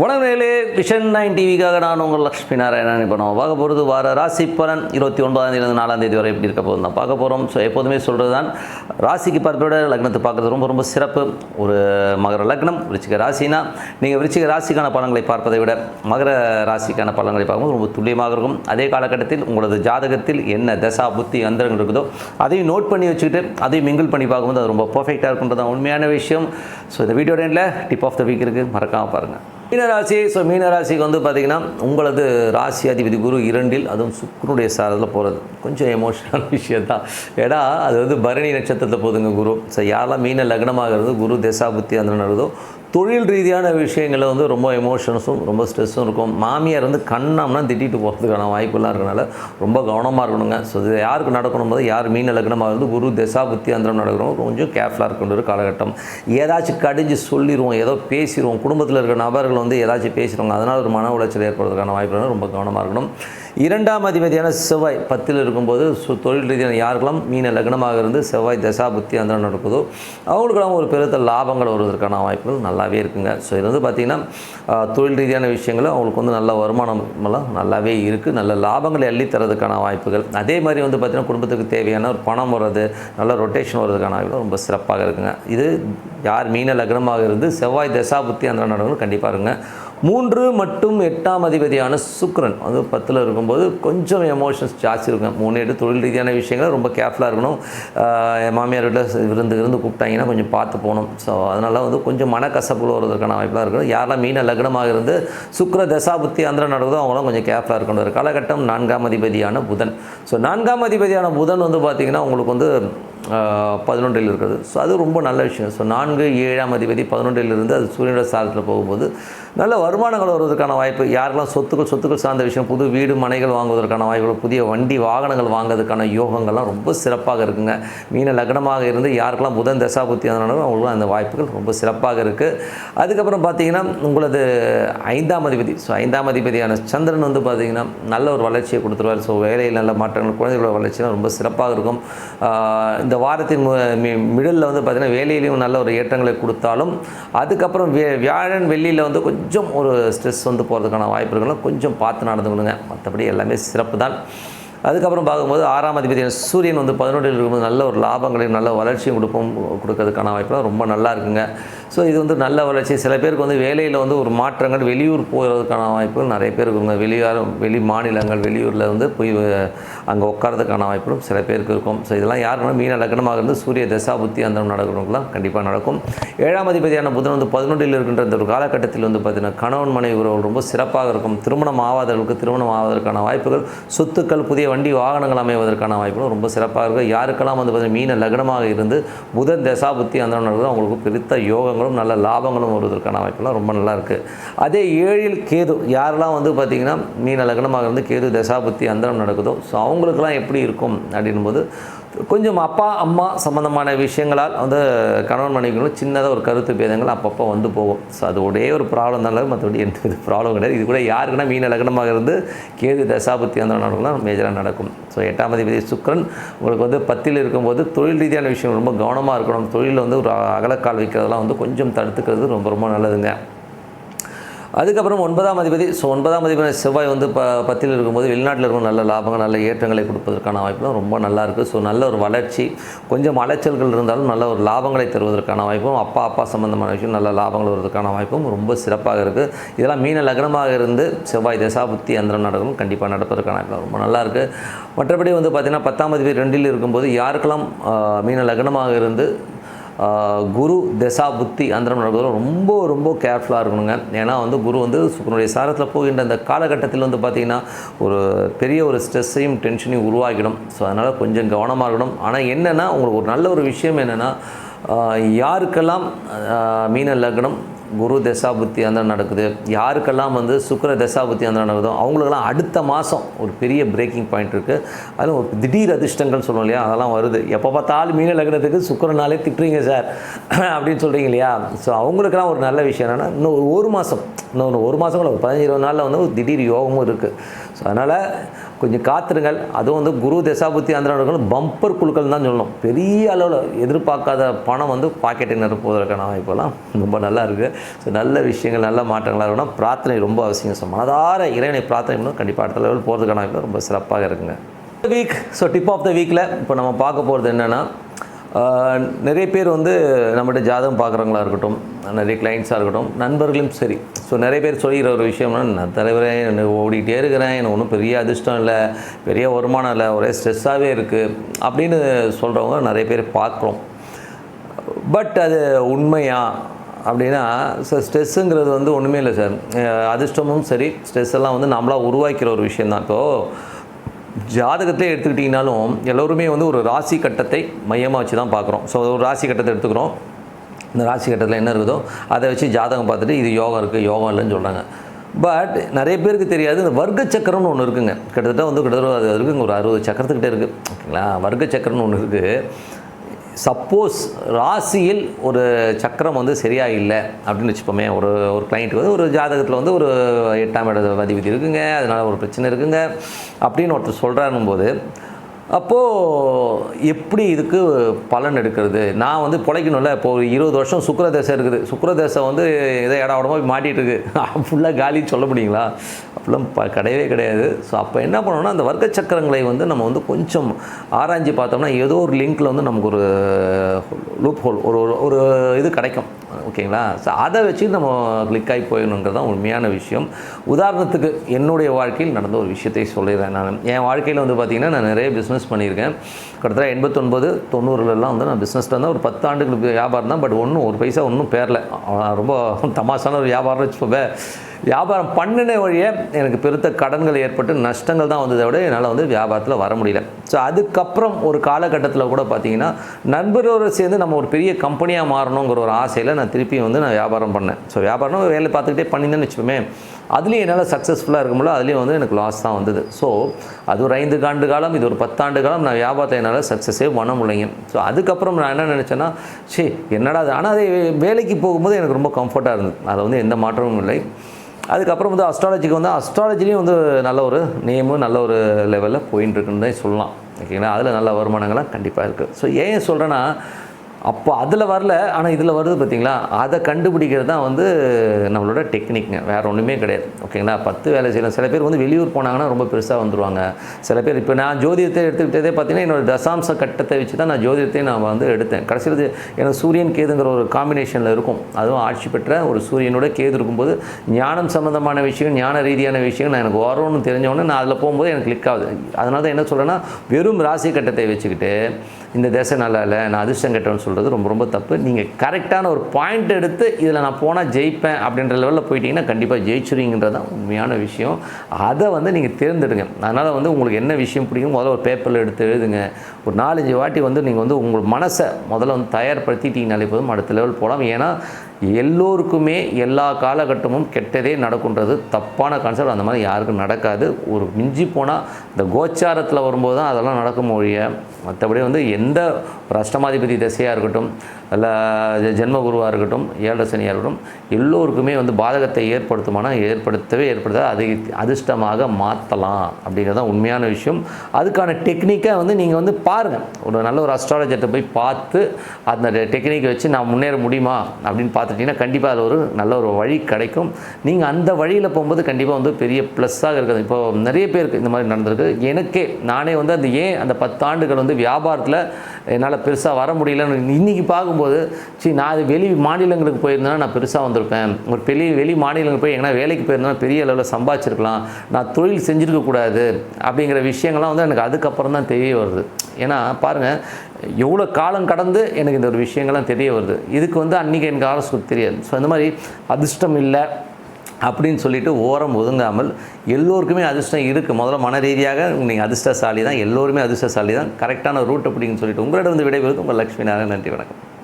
வணக்கங்களே vision nine டிவிக்காக நான் உங்கள் லக்ஷ்மி நாராயணன். இப்போ நம்ம பார்க்க போகிறது வார ராசி பலன் இருபத்தி ஒன்பதாம் தேதி நாலாம் தேதி வரை எப்படி இருக்க போதும் தான் பார்க்க போகிறோம் ஸோ எப்போதுமே சொல்கிறது தான் ராசிக்கு பார்ப்போட லக்னத்தை பார்க்குறது ரொம்ப ரொம்ப சிறப்பு. ஒரு மகர லக்னம் விருச்சிக ராசினா நீங்கள் விருச்சிக ராசிக்கான பலன்களை பார்ப்பதை விட மகர ராசிக்கான பலன்களை பார்க்கும்போது ரொம்ப துல்லியமாக இருக்கும். அதே காலகட்டத்தில் உங்களது ஜாதகத்தில் என்ன தசா புத்தி அந்தரங்கள் இருக்குதோ அதையும் நோட் பண்ணி வச்சுக்கிட்டு அதையும் மிங்கிள் பண்ணி பார்க்கும்போது அது ரொம்ப பர்ஃபெக்டாக இருக்குன்றது தான் உண்மையான விஷயம். ஸோ இந்த வீடியோ எண்டில் டிப் ஆஃப் த வீக் இருக்குது மறக்காமல் பாருங்கள் மீனராசி ஸோ மீனராசிக்கு வந்து பார்த்திங்கன்னா உங்களது ராசி அதிபதி குரு இரண்டில் அதுவும் சுக்கரனுடைய சாரத்தில் போகிறது கொஞ்சம் எமோஷனல் விஷயம் தான் ஏன்னா அது வந்து பரணி நட்சத்திரத்தில் போதுங்க குரு. ஸோ யாரெல்லாம் மீன லக்னமாகிறது குரு தசாபுத்தி அந்த நடக்குதோ தொழில் ரீதியான விஷயங்களில் வந்து ரொம்ப எமோஷன்ஸும் ரொம்ப ஸ்ட்ரெஸ்ஸும் இருக்கும். மாமியார் வந்து கண்ணாம்னா திட்டிட்டு போகிறதுக்கான வாய்ப்புலாம் இருக்கனால ரொம்ப கவனமாக இருக்கணுங்க. ஸோ இது யாருக்கு நடக்கணும் போது யார் மீன் லக்னமாக இருந்து குரு தசாபுத்தி அந்தரம் நடக்கிறோம் கொஞ்சம் கேர்ஃபுல்லாக இருக்கின்ற ஒரு காலகட்டம். ஏதாச்சும் கடிஞ்சு சொல்லிடுவோம் ஏதோ பேசிடுவோம் குடும்பத்தில் இருக்கிற நபர்கள் வந்து ஏதாச்சும் பேசிடுவாங்க அதனால் ஒரு மன உளைச்சல் ஏற்படுறதுக்கான வாய்ப்புகள் ரொம்ப கவனமாக இருக்கணும். இரண்டாம் அதிபதியான செவ்வாய் பத்தில் இருக்கும்போது சு தொழில் ரீதியான யாருக்கெல்லாம் மீன லக்னமாக இருந்து செவ்வாய் தசாபுத்தி அந்த நடக்குதோ அவங்களுக்கெல்லாம் ஒரு பெருத்த லாபங்கள் வருவதற்கான வாய்ப்புகள் நல்லாவே இருக்குங்க. ஸோ இது வந்து பார்த்திங்கன்னா தொழில் ரீதியான விஷயங்கள் அவங்களுக்கு வந்து நல்ல வருமானம் எல்லாம் நல்லாவே இருக்குது நல்ல லாபங்களை அள்ளி தரதுக்கான வாய்ப்புகள். அதே மாதிரி வந்து பார்த்திங்கன்னா குடும்பத்துக்கு தேவையான ஒரு பணம் வர்றது நல்ல ரொட்டேஷன் வர்றதுக்கான வாய்ப்பு ரொம்ப சிறப்பாக இருக்குங்க. இது யார் மீன லக்னமாக இருந்து செவ்வாய் தசாபுத்தி அந்த நடக்கணும் கண்டிப்பாக இருங்க. மூன்று மற்றும் எட்டாம் அதிபதியான சுக்ரன் அது பத்தில் இருக்கும்போது கொஞ்சம் எமோஷன்ஸ் ஜாஸ்தி இருக்கும். மூணு எட்டு தொழில் ரீதியான விஷயங்கள் ரொம்ப கேர்ஃபுல்லாக இருக்கணும். என் மாமியார் வீட்டில் விருந்து விருந்து கூப்பிட்டாங்கன்னா கொஞ்சம் பார்த்து போகணும். ஸோ அதனால் வந்து கொஞ்சம் மனக்கசப்புகள் வருவதற்கான வாய்ப்பெலாம் இருக்கணும். யாரெல்லாம் மீன லக்னமாக இருந்து சுக்ர தசாபுத்தி அந்த நடக்குதோ அவங்களாம் கொஞ்சம் கேர்ஃபுல்லாக இருக்கணும். ஒரு காலகட்டம் நான்காம் அதிபதியான புதன். ஸோ நான்காம் அதிபதியான புதன் வந்து பார்த்திங்கன்னா உங்களுக்கு வந்து பதினொன்றில் இருக்கிறது ஸோ அது ரொம்ப நல்ல விஷயம். ஸோ நான்கு ஏழாம் அதிபதி பதினொன்றிலிருந்து அது சூரியனோட சாதத்தில் போகும்போது நல்ல வருமானங்கள் வருவதற்கான வாய்ப்பு. யாருக்கெல்லாம் சொத்துக்கள் சொத்துக்கள் சார்ந்த விஷயம் புது வீடு மனைகள் வாங்குவதற்கான வாய்ப்புகள் புதிய வண்டி வாகனங்கள் வாங்குறதுக்கான யோகங்கள்லாம் ரொம்ப சிறப்பாக இருக்குங்க. மீன லக்னமாக இருந்து யாருக்கெல்லாம் புதன் தசாபுத்தி அதனால அவங்களுக்கும் அந்த வாய்ப்புகள் ரொம்ப சிறப்பாக இருக்குது அதுக்கப்புறம் பார்த்தீங்கன்னா உங்களது ஐந்தாம் அதிபதி. ஸோ ஐந்தாம் அதிபதியான சந்திரன் வந்து பார்த்தீங்கன்னா நல்ல ஒரு வளர்ச்சியை கொடுத்துருவார். ஸோ வேலையில் நல்ல மாற்றங்கள் குழந்தைகளோட வளர்ச்சியெல்லாம் ரொம்ப சிறப்பாக இருக்கும். இந்த இந்த வாரத்தின் மிடில் வந்து பார்த்திங்கன்னா வேலையிலையும் நல்ல ஒரு ஏற்றங்களை கொடுத்தாலும் அதுக்கப்புறம் வே வியாழன் வெள்ளியில் வந்து கொஞ்சம் ஒரு ஸ்ட்ரெஸ் வந்து போகிறதுக்கான வாய்ப்பு இருக்கலாம் கொஞ்சம் பார்த்து நடந்துக்கணுங்க. மற்றபடி எல்லாமே சிறப்பு தான் அதுக்கப்புறம் பார்க்கும்போது ஆறாம் அதிபதி சூரியன் வந்து பதினொன்றில் இருக்கும்போது நல்ல ஒரு லாபங்களையும் நல்ல வளர்ச்சியும் கொடுப்போம் கொடுக்கறதுக்கான வாய்ப்புலாம் ரொம்ப நல்லா இருக்குங்க. ஸோ இது வந்து நல்ல வளர்ச்சி. சில பேருக்கு வந்து வேலையில் வந்து ஒரு மாற்றங்கள் வெளியூர் போகிறதுக்கான வாய்ப்புகள் நிறைய பேர் இருக்குங்க. வெளியார வெளி மாநிலங்கள் வெளியூரில் வந்து போய் அங்கே உட்காரதுக்கான வாய்ப்புகளும் சில பேருக்கு இருக்கும். ஸோ இதெல்லாம் யாருன்னா மீன லக்னமாக இருந்து சூரிய தசா புத்தி அந்த நடக்கிறவங்களாம் கண்டிப்பாக நடக்கும். ஏழாம் அதிபதியான புதன் வந்து பதினொன்றில் இருக்கின்ற இந்த ஒரு காலகட்டத்தில் வந்து பார்த்திங்கன்னா கணவன் மனைவி உறவுகள் ரொம்ப சிறப்பாக இருக்கும். திருமணம் ஆவாதவர்களுக்கு திருமணம் ஆவதற்கான வாய்ப்புகள் சொத்துக்கள் புதிய வண்டி வாகனங்கள் அமைவதற்கான வாய்ப்புகளும் ரொம்ப சிறப்பாக இருக்கும் யாருக்கெல்லாம் வந்து பார்த்திங்கன்னா மீன லக்னமாக இருந்து புத தசாபுத்தி அந்த அவங்களுக்கு பிரித்த யோகங்களும் நல்ல லாபங்களும் வருவதற்கான வாய்ப்புலாம் ரொம்ப நல்லா இருக்குது அதே ஏழில் கேது யாரெல்லாம் வந்து பார்த்திங்கன்னா மீன லக்னமாக இருந்து கேது தசாபுத்தி அந்தரம் நடக்குதோ ஸோ அவங்களுக்கெல்லாம் எப்படி இருக்கும்? அப்படின்னும்போது கொஞ்சம் அப்பா அம்மா சம்மந்தமான விஷயங்களால் வந்து கணவன் மனைவிகளும் சின்னதாக ஒரு கருத்து பேதங்கள் அப்பப்போ வந்து போகும். ஸோ அது ஒரே ஒரு ப்ராப்ளம் தான். மற்றபடி எந்த வித ப்ராப்ளம் கிடையாது. இது கூட யாருக்குன்னா மீன லக்னமாக இருந்து கேது தசாபுத்தி அந்த நடக்கலாம் மேஜராக நடக்கும். ஸோ எட்டாம் அதிபதி சுக்கிரன் உங்களுக்கு வந்து பத்தில் இருக்கும்போது தொழில் ரீதியான விஷயம் ரொம்ப கவனமாக இருக்கணும். தொழிலில் வந்து ஒரு அகலக்கால் வைக்கிறதெல்லாம் வந்து கொஞ்சம் தடுத்துக்கிறது ரொம்ப ரொம்ப நல்லதுங்க. அதுக்கப்புறம் ஒன்பதாம் அதிபதி ஸோ ஒன்பதாம் அதிபதி செவ்வாய் வந்து ப பத்தில் இருக்கும்போது வெளிநாட்டில் இருக்கும் நல்ல லாபங்கள் நல்ல ஏற்றங்களை கொடுப்பதற்கான வாய்ப்பும் ரொம்ப நல்லாயிருக்கு ஸோ நல்ல ஒரு வளர்ச்சி கொஞ்சம் அலைச்சல்கள் இருந்தாலும் நல்ல ஒரு லாபங்களை தருவதற்கான வாய்ப்பும் அப்பா அப்பா சம்பந்தமான விஷயம் நல்ல லாபங்கள் வருவதற்கான வாய்ப்பும் ரொம்ப சிறப்பாக இருக்குது இதெல்லாம் மீன லக்னமாக இருந்து செவ்வாய் தசாபுத்தி அந்தரம் நடக்கும் கண்டிப்பாக நடப்பதற்கான வாய்ப்பு ரொம்ப நல்லாயிருக்கு மற்றபடி வந்து பார்த்திங்கன்னா பத்தாம் அதிபதி ரெண்டில் இருக்கும்போது யாருக்கெல்லாம் மீன லக்னமாக இருந்து குரு தசா புத்தி அந்தரம் நடக்கிறதுல ரொம்ப ரொம்ப கேர்ஃபுல்லாக இருக்கணுங்க. ஏன்னா வந்து குரு வந்து சுக்கரனுடைய சாரத்தில் போகின்ற அந்த காலகட்டத்தில் வந்து பார்த்திங்கன்னா ஒரு பெரிய ஒரு ஸ்ட்ரெஸ்ஸையும் டென்ஷனையும் உருவாக்கிடும். ஸோ அதனால் கொஞ்சம் கவனமாக இருக்கணும். ஆனால் என்னென்னா உங்களுக்கு ஒரு நல்ல ஒரு விஷயம் என்னென்னா யாருக்கெல்லாம் மீன லக்னம் குரு தசாபுத்தி அந்தரம் நடக்குது. யாருக்கெல்லாம் வந்து சுக்கர தசாபுத்தி அந்தரம் நடக்குதோ அவங்களுக்கெல்லாம் அடுத்த மாதம் ஒரு பெரிய பிரேக்கிங் பாயிண்ட் இருக்குது அதில் ஒரு திடீர் அதிர்ஷ்டங்கள் சொல்லுவோம் இல்லையா? அதெல்லாம் வருது. எப்போ பார்த்தாலும் மீன லக்னத்துக்கு சுக்கரனாலே திட்டுறீங்க சார் அப்படின்னு சொல்கிறீங்க இல்லையா? ஸோ அவங்களுக்கெல்லாம் ஒரு நல்ல விஷயம் என்னென்னா இன்னும் ஒரு ஒரு மாதம் இன்னும் ஒரு ஒரு மாதம் கூட ஒரு பதினஞ்சு இருபது நாளில் வந்து ஒரு திடீர் யோகமும் இருக்குது ஸோ அதனால் கொஞ்சம் காத்துருங்கள். அதுவும் வந்து குரு தசாபுத்தி ஆந்திராவர்கள் பம்பர் குழுக்கள் தான் சொல்லணும். பெரிய அளவில் எதிர்பார்க்காத பணம் வந்து பாக்கெட்டை நிரப்புவதற்கான வாய்ப்பெல்லாம் ரொம்ப நல்லா இருக்குது ஸோ நல்ல விஷயங்கள் நல்ல மாற்றங்களாக இருக்கணும். பிரார்த்தனை ரொம்ப அவசியம். ஸோ மனதார இறைவனை பிரார்த்தனை பண்ணணும். கண்டிப்பாக அடுத்த லெவல் போகிறதுக்கான வாய்ப்பு ரொம்ப சிறப்பாக இருக்குங்க. Week so tip of the வீக்கில் இப்போ நம்ம பார்க்க போகிறது என்னென்னா நிறைய பேர் வந்து நம்மகிட்ட ஜாதகம் பார்க்குறவங்களா இருக்கட்டும் நிறைய கிளைண்ட்ஸாக இருக்கட்டும் நண்பர்களும் சரி. ஸோ நிறைய பேர் சொல்லிக்கிற ஒரு விஷயம்னா நான் தலைவரே ஓடிக்கிட்டே இருக்கிறேன் எனக்கு ஒன்றும் பெரிய அதிர்ஷ்டம் இல்லை பெரிய வருமானம் இல்லை ஒரே ஸ்ட்ரெஸ்ஸாகவே இருக்குது அப்படின்னு சொல்கிறவங்க நிறைய பேர் பார்க்குறோம். பட் அது உண்மையா அப்படின்னா சார் ஸ்ட்ரெஸ்ஸுங்கிறது வந்து ஒன்றுமே இல்லை சார் அதிர்ஷ்டமும் சரி ஸ்ட்ரெஸ் எல்லாம் வந்து நம்மளாக உருவாக்கிற ஒரு விஷயந்தான் இப்போது ஜாதகத்தை எடுத்துக்கிட்டிங்கனாலும் எல்லோருமே வந்து ஒரு ராசி கட்டத்தை மையமாக வச்சு தான் பார்க்குறோம். ஸோ ஒரு ராசி கட்டத்தை எடுத்துக்கிறோம். இந்த ராசி கட்டத்தில் என்ன இருக்குதோ அதை வச்சு ஜாதகம் பார்த்துட்டு இது யோகம் இருக்குது யோகம் இல்லைன்னு சொல்கிறாங்க பட் நிறைய பேருக்கு தெரியாது இந்த வர்க்க சக்கரம்னு ஒன்று இருக்குங்க. கிட்டத்தட்ட வந்து கிட்டத்தட்ட அது இருக்குங்க ஒரு அறுபது சக்கரத்துக்கிட்டே இருக்குது ஓகேங்களா? வர்க்க சக்கரம்னு ஒன்று இருக்குது சப்போஸ் ராசியில் ஒரு சக்கரம் வந்து சரியாக இல்லை அப்படின்னு வச்சுப்போமே ஒரு ஒரு கிளைண்ட்டுக்கு வந்து ஒரு ஜாதகத்தில் வந்து ஒரு எட்டாம் இட அதிபதி இருக்குங்க அதனால் ஒரு பிரச்சனை இருக்குங்க அப்படின்னு ஒருத்தர் சொல்கிறாருன்னும் போது அப்போது எப்படி இதுக்கு பலன் எடுக்கிறது? நான் வந்து பிழைக்கணும்ல. இப்போ ஒரு இருபது வருஷம் சுக்கரதேசம் இருக்குது. சுக்கரதேசம் வந்து எதை இடம் உடம்பு மாட்டிகிட்டு இருக்கு. ஃபுல்லாக காலின்னு சொல்ல முடியுங்களா? அப்படிலாம் ப கிடையவே கிடையாது. ஸோ அப்போ என்ன பண்ணோம்னா அந்த வர்க்க சக்கரங்களை வந்து நம்ம வந்து கொஞ்சம் ஆராய்ஞ்சு பார்த்தோம்னா ஏதோ ஒரு லிங்க்கில் வந்து நமக்கு ஒரு லூப் ஹோல் ஒரு ஒரு- ஒரு இது கிடைக்கும். ஓகேங்களா? ஸோ அதை வச்சு நம்ம கிளிக் ஆகி போயிடணுங்கிறது தான் உண்மையான விஷயம். உதாரணத்துக்கு என்னுடைய வாழ்க்கையில் நடந்த ஒரு விஷயத்தை சொல்லிடுறேன் நான். என் வாழ்க்கையில் வந்து பார்த்திங்கன்னா நான் நிறைய பிஸ்னஸ் பண்ணியிருக்கேன். கிட்டத்தட்ட எண்பத்தொன்பது தொண்ணூறுலலாம் வந்து நான் பிஸ்னஸில் இருந்தால் ஒரு பத்து ஆண்டுகளுக்கு வியாபாரம் தான் பட் ஒன்றும் ஒரு பைசா ஒன்றும் பேரல. ரொம்ப தமாசான ஒரு வியாபாரம் வச்சுப்போவே வியாபாரம் பண்ணின வழியே எனக்கு பெருத்த கடன்கள் ஏற்பட்டு நஷ்டங்கள் தான் வந்ததை விட என்னால் வந்து வியாபாரத்தில் வர முடியல. ஸோ அதுக்கப்புறம் ஒரு காலகட்டத்தில் கூட பார்த்தீங்கன்னா நண்பரோடு சேர்ந்து நம்ம ஒரு பெரிய கம்பெனியாக மாறணுங்கிற ஒரு ஆசையில் நான் திருப்பி வந்து நான் வியாபாரம் பண்ணேன். ஸோ வியாபாரம் வேலை பார்த்துக்கிட்டே பண்ணியிருந்தேன்னு வச்சுப்போமே அதுலேயும் என்னால் சக்ஸஸ்ஃபுல்லாக இருக்கும்போது அதுலேயும் வந்து எனக்கு லாஸ் தான் வந்தது. ஸோ அது ஒரு ஐந்து ஆண்டு காலம் இது ஒரு பத்தாண்டு காலம் நான் வியாபாரத்தை என்னால் சக்ஸஸே பண்ண முடியலைங்க. ஸோ அதுக்கப்புறம் நான் என்ன நினச்சேன்னா சரி என்னடா அது ஆனால் அதே வேலைக்கு போகும்போது எனக்கு ரொம்ப கம்ஃபர்ட்டாக இருந்தது. அதில் வந்து எந்த மாற்றமும் இல்லை. அதுக்கப்புறம் வந்து அஸ்ட்ராலஜிக்கு வந்து அஸ்ட்ராலஜிலையும் வந்து நல்ல ஒரு நேமும் நல்ல ஒரு லெவலில் போயின்னு இருக்குன்னு தான் சொல்லலாம். ஓகேங்களா அதில் நல்ல வருமானங்கள்லாம் கண்டிப்பாக இருக்குது ஸோ ஏன் சொல்கிறேன்னா அப்போ அதில் வரல ஆனால் இதில் வருது பார்த்தீங்களா அதை கண்டுபிடிக்கிறது தான் வந்து நம்மளோட டெக்னிக்ங்க வேறு ஒன்றுமே கிடையாது. ஓகேங்களா? பத்து வேலை செய்யலாம். சில பேர் வந்து வெளியூர் போனாங்கன்னா ரொம்ப பெருசாக வந்துடுவாங்க சில பேர் இப்போ நான் ஜோதிடத்தை எடுத்துக்கிட்டதே பார்த்தீங்கன்னா என்னோட தசாம்ச கட்டத்தை வச்சு தான் நான் ஜோதிடத்தை நான் வந்து எடுத்தேன். கடைசியில் எனக்கு சூரியன் கேதுங்கிற ஒரு காம்பினேஷனில் இருக்கும். அதுவும் ஆட்சி பெற்ற ஒரு சூரியனோட கேது இருக்கும்போது ஞானம் சம்மந்தமான விஷயம் ஞான ரீதியான விஷயம் நான் எனக்கு வரும்னு தெரிஞ்சவொடனே நான் அதில் போகும்போது எனக்கு கிளிக் ஆகுது. அதனால தான் என்ன சொல்கிறேன்னா வெறும் ராசி கட்டத்தை வச்சுக்கிட்டு இந்த தேசம் நல்லா இல்லை நான் அதிர்ஷ்டம் கட்டணும்னு சொல்கிறது ரொம்ப ரொம்ப தப்பு. நீங்கள் கரெக்டான ஒரு பாயிண்ட் எடுத்து இதில் நான் போனால் ஜெயிப்பேன் அப்படின்ற லெவலில் போயிட்டீங்கன்னா கண்டிப்பாக ஜெயிச்சுருவீங்கிறது தான் உண்மையான விஷயம். அதை வந்து நீங்கள் தேர்ந்தெடுங்க. அதனால் வந்து உங்களுக்கு என்ன விஷயம் பிடிக்கும் முதல்ல ஒரு பேப்பரில் எடுத்து எழுதுங்க. ஒரு நாலஞ்சு வாட்டி வந்து நீங்கள் வந்து உங்கள் மனசை முதல்ல வந்து தயார்படுத்திட்டீங்கனாலே போதும் அடுத்த லெவல் போகலாம் ஏன்னா எல்லோருக்குமே எல்லா காலகட்டமும் கெட்டதே நடக்குன்றது தப்பான கான்செப்ட் அந்த மாதிரி யாருக்கும் நடக்காது. ஒரு மிஞ்சி போனால் இந்த கோச்சாரத்தில் வரும்போது தான் அதெல்லாம் நடக்கும் மொழியை மற்றபடி வந்து எந்த ஒரு அஷ்டமாதிபதி திசையாக இருக்கட்டும் இல்லை ஜென்ம குருவாக இருக்கட்டும் ஏழரை சனியாக இருக்கட்டும் எல்லோருக்குமே வந்து பாதகத்தை ஏற்படுத்துமானா ஏற்படுத்தவே ஏற்படுத்த அதை அதிர்ஷ்டமாக மாற்றலாம் அப்படிங்கிறது தான் உண்மையான விஷயம். அதுக்கான டெக்னிக்கை வந்து நீங்கள் வந்து பாருங்கள் ஒரு நல்ல ஒரு அஸ்ட்ராலஜர்கிட்ட போய் பார்த்து அந்த டெக்னிக்கை வச்சு நான் முன்னேற முடியுமா அப்படின்னு பார்த்துட்டிங்கன்னா கண்டிப்பாக அது ஒரு நல்ல ஒரு வழி கிடைக்கும். நீங்கள் அந்த வழியில் போகும்போது கண்டிப்பாக வந்து பெரிய ப்ளஸ்ஸாக இருக்குது. இப்போது நிறைய பேருக்கு இந்த மாதிரி நடந்திருக்கு. எனக்கே நானே வந்து அந்த ஏன் அந்த பத்தாண்டுகள் வந்து வியாபாரத்தில் என்னால் பெருசாக வர முடியலன்னு இன்றைக்கி பார்க்கும்போது சரி நான் அது வெளி மாநிலங்களுக்கு போயிருந்தேன்னா நான் பெருசாக வந்திருப்பேன். ஒரு பெரிய வெளி மாநிலங்களுக்கு போய் எங்கன்னா வேலைக்கு போயிருந்தேன்னா பெரிய அளவில் சம்பாதிச்சிருக்கலாம். நான் தொழில் செஞ்சுருக்கக்கூடாது அப்படிங்கிற விஷயங்கள்லாம் வந்து எனக்கு அதுக்கப்புறம் தான் தெரிய வருது. ஏன்னா பாருங்கள் எவ்வளோ காலம் கடந்து எனக்கு இந்த ஒரு விஷயங்கள்லாம் தெரிய வருது. இதுக்கு வந்து அன்றைக்கி எனக்கு ஆலோசனை தெரியாது. ஸோ இந்த மாதிரி அதிர்ஷ்டம் இல்லை. அப்படின்னு சொல்லிட்டு ஓரம் ஒதுங்காமல் எல்லோருக்குமே அதிர்ஷ்டம் இருக்குது முதல்ல மன ரீதியாக நீங்கள் அதிர்ஷ்டசாலி தான் எல்லோருமே அதிர்ஷ்டசாலி தான் கரெக்டான ரூட் அப்படின்னு சொல்லிட்டு உங்களிடம் வந்து விடைபெறுவது உங்கள் லக்ஷ்மி நாராயணன் நன்றி வணக்கம்.